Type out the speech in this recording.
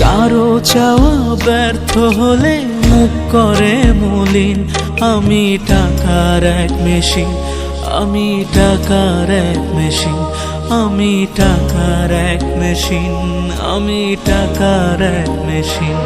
কারও চাওয়া ব্যর্থ হলে মুখ করে মলিন। আমি টাকার এক মেশিন, আমি টাকার এক মেশিন, আমি টাকার এক মেশিন, আমি টাকার এক মেশিন।